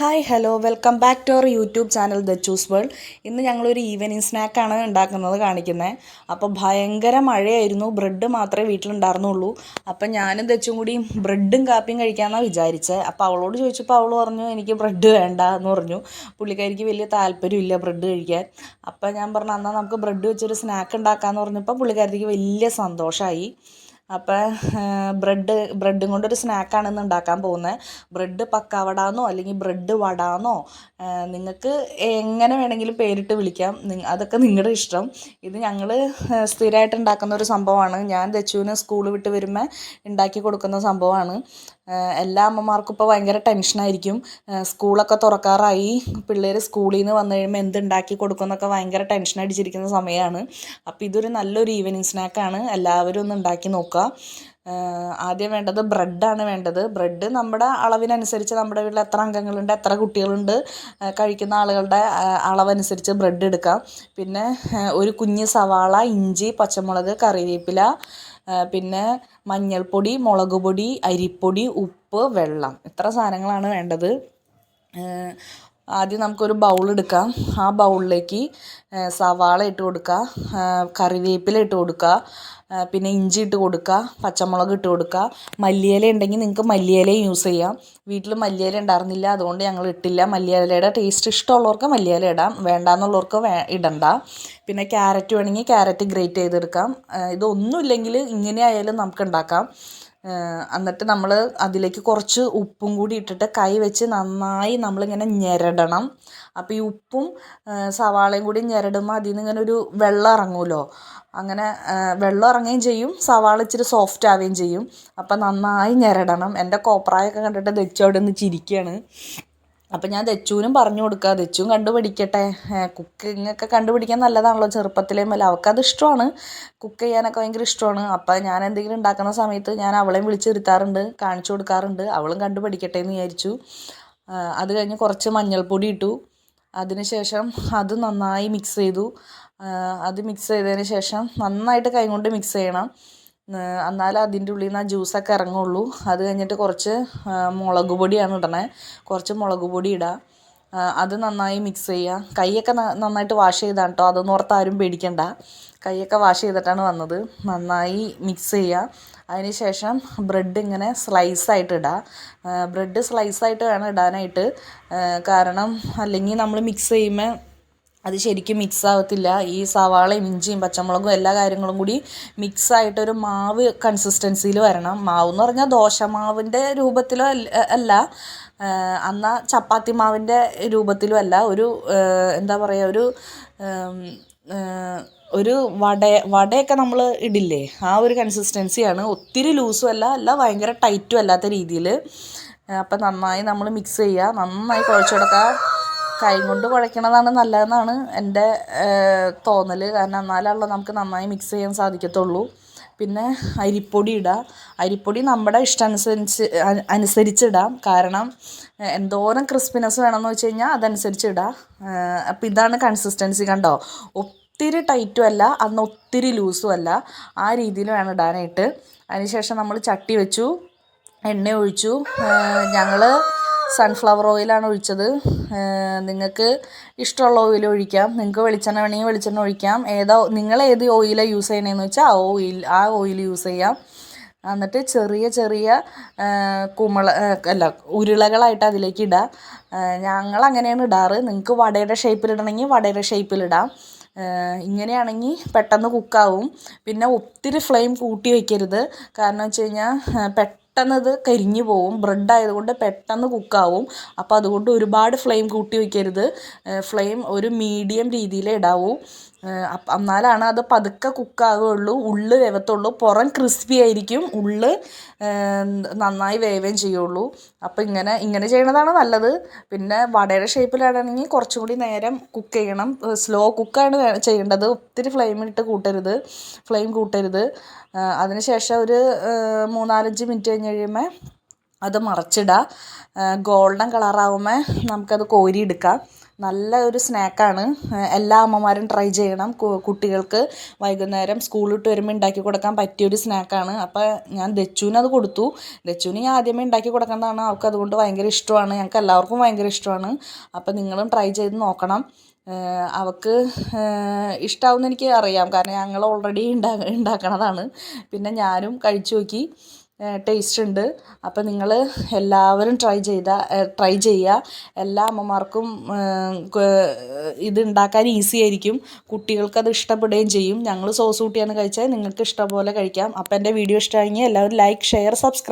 Hi hello welcome back to our YouTube channel the choose world ഇന്ന് ഞങ്ങളൊരു evening സ്നാക്കാണ് ഉണ്ടാക്കുന്നത് കാണിക്കുന്നത് അപ്പോൾ ഭയങ്കര മഴയായിരുന്നു. ബ്രെഡ് മാത്രമേ വീട്ടിലുണ്ടായിരുന്നുള്ളൂ. അപ്പം ഞാനും തെച്ചും കൂടി ബ്രെഡും കാപ്പിയും കഴിക്കാമെന്നാണ് വിചാരിച്ചത് അപ്പോൾ അവളോട് ചോദിച്ചപ്പോൾ അവൾ പറഞ്ഞു എനിക്ക് ബ്രെഡ് വേണ്ട എന്ന് പറഞ്ഞു. പുള്ളിക്കാരിക്ക് വലിയ താല്പര്യമില്ല ബ്രെഡ് കഴിക്കാൻ. അപ്പം ഞാൻ പറഞ്ഞു എന്നാൽ നമുക്ക് ബ്രെഡ് വെച്ചൊരു സ്നാക്ക് ഉണ്ടാക്കാമെന്ന് പറഞ്ഞപ്പോൾ പുള്ളിക്കാരിക്ക് വലിയ സന്തോഷമായി അപ്പം ബ്രെഡ് ബ്രെഡും കൊണ്ടൊരു സ്നാക്കാണ് ഇന്ന് ഉണ്ടാക്കാൻ പോകുന്നത് ബ്രെഡ് പക്കാവടാന്നോ അല്ലെങ്കിൽ ബ്രെഡ് വടാന്നോ നിങ്ങൾക്ക് എങ്ങനെ വേണമെങ്കിലും പേരിട്ട് വിളിക്കാം. അതൊക്കെ നിങ്ങളുടെ ഇഷ്ടം. ഇത് ഞങ്ങൾ സ്ഥിരമായിട്ട് ഉണ്ടാക്കുന്ന ഒരു സംഭവമാണ് ഞാൻ ദച്ചുവിന് സ്കൂൾ വിട്ട് വരുമ്പോൾ ഉണ്ടാക്കി കൊടുക്കുന്ന സംഭവമാണ് എല്ലാ അമ്മമാർക്കും ഇപ്പോൾ ഭയങ്കര ടെൻഷനായിരിക്കും സ്കൂളൊക്കെ തുറക്കാറായി. പിള്ളേർ സ്കൂളിൽ നിന്ന് വന്നു കഴിയുമ്പോൾ എന്ത് ഉണ്ടാക്കി കൊടുക്കും എന്നൊക്കെ ഭയങ്കര ടെൻഷൻ അടിച്ചിരിക്കുന്ന സമയമാണ് അപ്പോൾ ഇതൊരു നല്ലൊരു ഈവനിങ് സ്നാക്കാണ് എല്ലാവരും ഒന്ന് ഉണ്ടാക്കി നോക്കുക. ആദ്യം വേണ്ടത് ബ്രെഡാണ് വേണ്ടത്. ബ്രെഡ് നമ്മുടെ അളവിനനുസരിച്ച് നമ്മുടെ വീട്ടിൽ എത്ര അംഗങ്ങളുണ്ട് എത്ര കുട്ടികളുണ്ട് കഴിക്കുന്ന ആളുകളുടെ അളവനുസരിച്ച് ബ്രെഡ് എടുക്കാം. പിന്നെ ഒരു കുഞ്ഞ് സവാള ഇഞ്ചി പച്ചമുളക് കറിവേപ്പില പിന്നെ മഞ്ഞൾപ്പൊടി മുളക് പൊടി അരിപ്പൊടി ഉപ്പ് വെള്ളം. ഇത്ര സാധനങ്ങളാണ് വേണ്ടത്. ആദ്യം നമുക്കൊരു ബൗൾ എടുക്കാം. ആ ബൗളിലേക്ക് സവാള ഇട്ട് കൊടുക്കുക കറിവേപ്പില ഇട്ട് കൊടുക്കുക പിന്നെ ഇഞ്ചി ഇട്ട് കൊടുക്കുക പച്ചമുളക് ഇട്ട് കൊടുക്കുക. മല്ലിയില ഉണ്ടെങ്കിൽ നിങ്ങൾക്ക് മല്ലിയിലയും യൂസ് ചെയ്യാം. വീട്ടിൽ മല്ലിയില ഉണ്ടായിരുന്നില്ല അതുകൊണ്ട് ഞങ്ങൾ ഇട്ടില്ല. മല്ലിയിലയുടെ ടേസ്റ്റ് ഇഷ്ടമുള്ളവർക്ക് മല്ലിയില ഇടാം വേണ്ടാന്നുള്ളവർക്ക് വേ ഇടണ്ട. പിന്നെ ക്യാരറ്റ് വേണമെങ്കിൽ ക്യാരറ്റ് ഗ്രേറ്റ് ചെയ്തെടുക്കാം. ഇതൊന്നുമില്ലെങ്കിൽ ഇങ്ങനെ ആയാലും നമുക്ക് ഉണ്ടാക്കാം. എന്നിട്ട് നമ്മൾ അതിലേക്ക് കുറച്ച് ഉപ്പും കൂടി ഇട്ടിട്ട് കൈ വെച്ച് നന്നായി നമ്മളിങ്ങനെ ഞെരടണം. അപ്പോൾ ഈ ഉപ്പും സവാളയും കൂടി ഞെരടുമ്പോൾ അതിൽ നിന്ന് ഇങ്ങനെ ഒരു വെള്ളം ഇറങ്ങുമല്ലോ അങ്ങനെ വെള്ളം ഇറങ്ങുകയും ചെയ്യും. സവാള ഇച്ചിരി സോഫ്റ്റ് ആവുകയും ചെയ്യും. അപ്പം നന്നായി ഞെരടണം. എന്റെ കോപ്രായൊക്കെ കണ്ടിട്ട് ദച്ചോടെ ഒന്ന് ചിരിക്കുകയാണ് അപ്പം ഞാൻ ദച്ചുവിനും പറഞ്ഞു കൊടുക്കുക. ദച്ചുവും കണ്ടുപിടിക്കട്ടെ. കുക്കിങ്ങൊക്കെ കണ്ടുപിടിക്കാൻ നല്ലതാണല്ലോ ചെറുപ്പത്തിലേ മുതൽ. അവൾക്കത് ഇഷ്ടമാണ്. കുക്ക് ചെയ്യാനൊക്കെ ഭയങ്കര ഇഷ്ടമാണ്. അപ്പം ഞാൻ എന്തെങ്കിലും ഉണ്ടാക്കുന്ന സമയത്ത് ഞാൻ അവളെയും വിളിച്ചിരുത്താറുണ്ട് കാണിച്ചു കൊടുക്കാറുണ്ട്. അവളും കണ്ടുപിടിക്കട്ടെ എന്ന് വിചാരിച്ചു. അത് കഴിഞ്ഞ് കുറച്ച് മഞ്ഞൾപ്പൊടി ഇട്ടു. അതിനുശേഷം അത് നന്നായി മിക്സ് ചെയ്തു. അത് മിക്സ് ചെയ്തതിന് ശേഷം നന്നായിട്ട് കൈകൊണ്ട് മിക്സ് ചെയ്യണം. എന്നാലേ അതിന്റെ ഉള്ളിൽ നിന്ന് ആ ജ്യൂസൊക്കെ ഇറങ്ങുള്ളൂ. അത് കഴിഞ്ഞിട്ട് കുറച്ച് മുളക് പൊടിയാണ് ഇടണേ. കുറച്ച് മുളക് പൊടി ഇടുക അത് നന്നായി മിക്സ് ചെയ്യുക കൈയൊക്കെ നന്നായിട്ട് വാഷ് ചെയ്താണ് കേട്ടോ അതൊന്നും ഓർത്ത് ആരും പേടിക്കണ്ട. കൈയൊക്കെ വാഷ് ചെയ്തിട്ടാണ് വന്നത്. നന്നായി മിക്സ് ചെയ്യുക ശേഷം ബ്രെഡ് ഇങ്ങനെ സ്ലൈസായിട്ട് ഇടുക ബ്രെഡ് സ്ലൈസായിട്ട് വേണം ഇടാനായിട്ട്. കാരണം അല്ലെങ്കിൽ നമ്മൾ മിക്സ് ചെയ്യുമ്പോൾ അത് ശരിക്കും മിക്സ് ആവത്തില്ല. ഈ സവാളയും ഇഞ്ചിയും പച്ചമുളകും എല്ലാ കാര്യങ്ങളും കൂടി മിക്സ് ആയിട്ടൊരു മാവ് കൺസിസ്റ്റൻസിയിൽ വരണം. മാവ് എന്ന് പറഞ്ഞാൽ ദോശമാവിന്റെ രൂപത്തിലോ അല്ല. എന്നാൽ ചപ്പാത്തി മാവിന്റെ രൂപത്തിലും അല്ല. ഒരു എന്താ പറയുക ഒരു ഒരു വട വടയൊക്കെ നമ്മൾ ഇടില്ലേ? ആ ഒരു കൺസിസ്റ്റൻസിയാണ് ഒത്തിരി ലൂസും അല്ല അല്ല ഭയങ്കര ടൈറ്റും അല്ലാത്ത രീതിയിൽ അപ്പം നന്നായി നമ്മൾ മിക്സ് ചെയ്യുക നന്നായി കുഴച്ച് കൊടുക്കുക കൈ കൊണ്ട് കുഴക്കണതാണ് നല്ലതെന്നാണ് എന്റെ തോന്നൽ കാരണം എന്നാലാണല്ലോ നമുക്ക് നന്നായി മിക്സ് ചെയ്യാൻ സാധിക്കത്തുള്ളൂ. പിന്നെ അരിപ്പൊടി ഇടുക അരിപ്പൊടി നമ്മുടെ ഇഷ്ടമനുസരിച്ച് അനുസരിച്ചിടാം. കാരണം എന്തോരം ക്രിസ്പിനെസ് വേണമെന്ന് വെച്ച് കഴിഞ്ഞാൽ അതനുസരിച്ച് ഇടാം. അപ്പം ഇതാണ് കൺസിസ്റ്റൻസി കണ്ടോ? ഒത്തിരി ടൈറ്റും അല്ല അന്ന് ഒത്തിരി ലൂസും അല്ല. ആ രീതിയിൽ വേണം ഇടാനായിട്ട്. അതിനുശേഷം നമ്മൾ ചട്ടി വെച്ചു എണ്ണ ഒഴിച്ചു. ഞങ്ങൾ സൺഫ്ലവർ ഓയിലാണ് ഒഴിച്ചത്. നിങ്ങൾക്ക് ഇഷ്ടമുള്ള ഓയിൽ ഒഴിക്കാം. നിങ്ങൾക്ക് വെളിച്ചെണ്ണ വേണമെങ്കിൽ വെളിച്ചെണ്ണ ഒഴിക്കാം. ഏതാ നിങ്ങൾ ഏത് ഓയിലാണ് യൂസ് ചെയ്യണേന്ന് വെച്ചാൽ ആ ഓയിൽ ആ ഓയിൽ യൂസ് ചെയ്യാം. എന്നിട്ട് ചെറിയ ചെറിയ കുമള അല്ല ഉരുളകളായിട്ട് അതിലേക്ക് ഇടുക ഞങ്ങൾ അങ്ങനെയാണ് ഇടാറ്. നിങ്ങൾക്ക് വടയുടെ ഷേപ്പിൽ ഇടണമെങ്കിൽ വടയുടെ ഷേപ്പിൽ ഇടാം. ഇങ്ങനെയാണെങ്കിൽ പെട്ടെന്ന് കുക്കാവും പിന്നെ ഒത്തിരി ഫ്ലെയിം കൂട്ടി വയ്ക്കരുത് കാരണം വെച്ച് കഴിഞ്ഞാൽ പെട്ടെന്ന് ഇത് കരിഞ്ഞു പോവും. ബ്രെഡ് ആയതുകൊണ്ട് പെട്ടെന്ന് കുക്കാവും അപ്പോൾ അതുകൊണ്ട് ഒരുപാട് ഫ്ലെയിം കൂട്ടി വയ്ക്കരുത്. ഫ്ലെയിം ഒരു മീഡിയം രീതിയിലേ ഇടാവൂ. എന്നാലാണ് അത് പതുക്കെ കുക്കാകുള്ളൂ ഉള്ളു വേവത്തുള്ളൂ. പുറം ക്രിസ്പി ആയിരിക്കും ഉള്ളു നന്നായി വേവേം ചെയ്യുള്ളൂ. അപ്പോൾ ഇങ്ങനെ ഇങ്ങനെ ചെയ്യണതാണ് നല്ലത്. പിന്നെ വടയുടെ ഷേപ്പിലാണെങ്കിൽ കുറച്ചും കൂടി നേരം കുക്ക് ചെയ്യണം. സ്ലോ കുക്കാണ് ചെയ്യേണ്ടത്. ഒത്തിരി ഫ്ലെയിമിട്ട് കൂട്ടരുത്. ഫ്ലെയിം കൂട്ടരുത്. അതിനുശേഷം ഒരു മൂന്നാലഞ്ച് മിനിറ്റ് കഴിഞ്ഞ് കഴിയുമ്പോൾ അത് മറച്ചിടുക ഗോൾഡൻ കളറാവുമ്പോൾ നമുക്കത് കോരിയെടുക്കാം. നല്ല ഒരു സ്നാക്കാണ് എല്ലാ അമ്മമാരും ട്രൈ ചെയ്യണം. കുട്ടികൾക്ക് വൈകുന്നേരം സ്കൂൾ വരുമ്പോൾ ഉണ്ടാക്കി കൊടുക്കാൻ പറ്റിയ പറ്റിയൊരു സ്നാക്കാണ്. അപ്പോൾ ഞാൻ ദച്ചുവിന് അത് കൊടുത്തു. ദച്ചുവിന് ഞാൻ ആദ്യമേ ഉണ്ടാക്കി കൊടുക്കുന്നതാണ്. അവൾക്ക് അതുകൊണ്ട് ഭയങ്കര ഇഷ്ടമാണ്. ഞങ്ങൾക്ക് എല്ലാവർക്കും ഭയങ്കര ഇഷ്ടമാണ്. അപ്പോൾ നിങ്ങളും ട്രൈ ചെയ്ത് നോക്കണം. അവൾക്ക് ഇഷ്ടമാവുമെന്ന് എനിക്ക് അറിയാം. കാരണം ഞങ്ങൾ ഓൾറെഡി ഉണ്ടാ ഉണ്ടാക്കണതാണ് പിന്നെ ഞാനും കഴിച്ചു നോക്കി. ടേസ്റ്റ് ഉണ്ട്. അപ്പോൾ നിങ്ങൾ എല്ലാവരും ട്രൈ ചെയ്ത ട്രൈ ചെയ്യുക എല്ലാ അമ്മമാർക്കും ഇത് ഉണ്ടാക്കാൻ ഈസി ആയിരിക്കും. കുട്ടികൾക്കത് ഇഷ്ടപ്പെടുകയും ചെയ്യും. ഞങ്ങൾ സോസ് കൂട്ടിയാണ് കഴിച്ചാൽ നിങ്ങൾക്ക് ഇഷ്ടം പോലെ കഴിക്കാം. അപ്പോൾ എന്റെ വീഡിയോ ഇഷ്ടമായെങ്കിൽ എല്ലാവരും ലൈക്ക് ഷെയർ സബ്സ്ക്രൈബ്